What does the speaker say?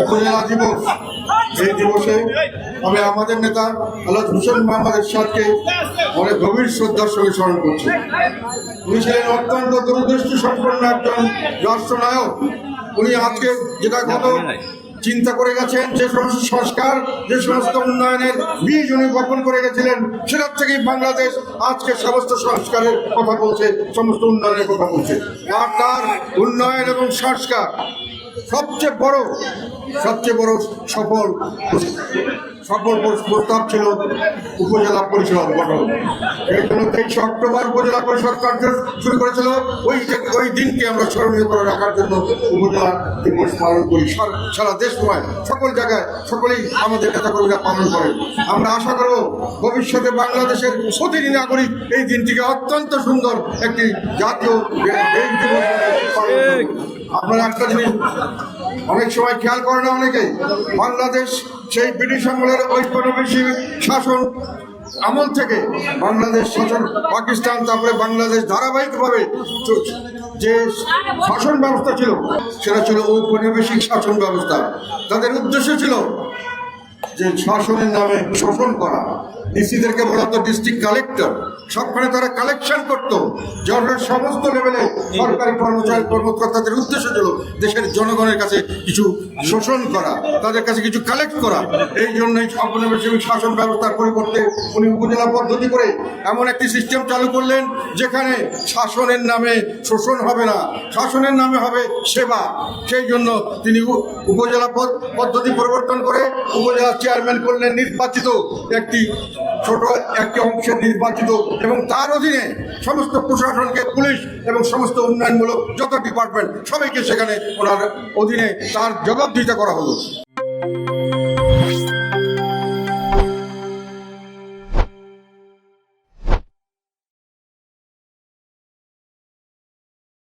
উপজেলা দিবস। এই দিবসে আমি আমাদের নেতা আল্লাহ হুসেন মোহাম্মদ এরশাদকে অনেক গভীর শ্রদ্ধার সঙ্গে স্মরণ করছি। উনি ছিলেন অত্যন্ত দূরদৃষ্টি সম্পন্ন একজন রাষ্ট্রনায়ক। উনি আজকে যেটা গত চিন্তা করে গেছেন যে সমস্ত সংস্কার, যে সমস্ত উন্নয়নের বীজ উনি বপন করে গেছিলেন সেটার থেকেই বাংলাদেশ আজকে সমস্ত সংস্কারের কথা বলছে, সমস্ত উন্নয়নের কথা বলছে। আর তার উন্নয়ন এবং সংস্কার সবচেয়ে বড় সবচেয়ে বড় সফল সফল প্রস্তাব ছিল উপজেলা পরিষদ গঠন। এই জন্য তেইশে অক্টোবর উপজেলা পরিষদ কার্য শুরু করেছিল। ওই ওই দিনকে আমরা স্মরণীয় করে রাখার জন্য উপজেলা দিবস পালন করি। সারা- দেশ সময় সকল জায়গায় সকলেই আমাদের নেতাকর্মীরা পালন করেন। আমরা আশা করব ভবিষ্যতে বাংলাদেশের প্রতিটি নাগরিক এই দিনটিকে অত্যন্ত সুন্দর একটি জাতীয় আপনারা একটা জিনিস অনেক সময় খেয়াল করে না অনেকেই? বাংলাদেশ সেই ব্রিটিশ আমলের ঐক্যনবেশী শাসন আমল থেকে বাংলাদেশ শাসন, পাকিস্তান, তারপরে বাংলাদেশ ধারাবাহিকভাবে যে শাসন ব্যবস্থা ছিল, সেটা ছিল ঔপনিবেশিক শাসন ব্যবস্থা। তাদের উদ্দেশ্য ছিল যে শাসনের নামে শোষণ করা। ডিসিদেরকে বলা হতো ডিস্ট্রিক্ট কালেক্টর সবখানে তারা কালেকশন করত। জনের সমস্ত লেভেলে সরকারি কর্মচারী, কর্মকর্তাদের উদ্দেশ্য ছিল দেশের জনগণের কাছে কিছু শোষণ করা, তাদের কাছে কিছু কালেক্ট করা। এই জন্যই ঔপনিবেশিক শাসন ব্যবস্থার পরিবর্তে উনি উপজেলা পদ্ধতি করে এমন একটি সিস্টেম চালু করলেন, যেখানে শাসনের নামে শোষণ হবে না, শাসনের নামে হবে সেবা। সেই জন্য তিনি উপজেলা পদ- পদ্ধতি পরিবর্তন করে উপজেলা চেয়ারম্যান করলেন নির্বাচিত একটি ছোট একটি অংশের নির্বাচিত এবং তার অধীনে সমস্ত প্রশাসনকে পুলিশ এবং সমস্ত উন্নয়নমূলক যত ডিপার্টমেন্ট সবাইকে সেখানে ওনার অধীনে তার জবাবদিহিতা করা হলো।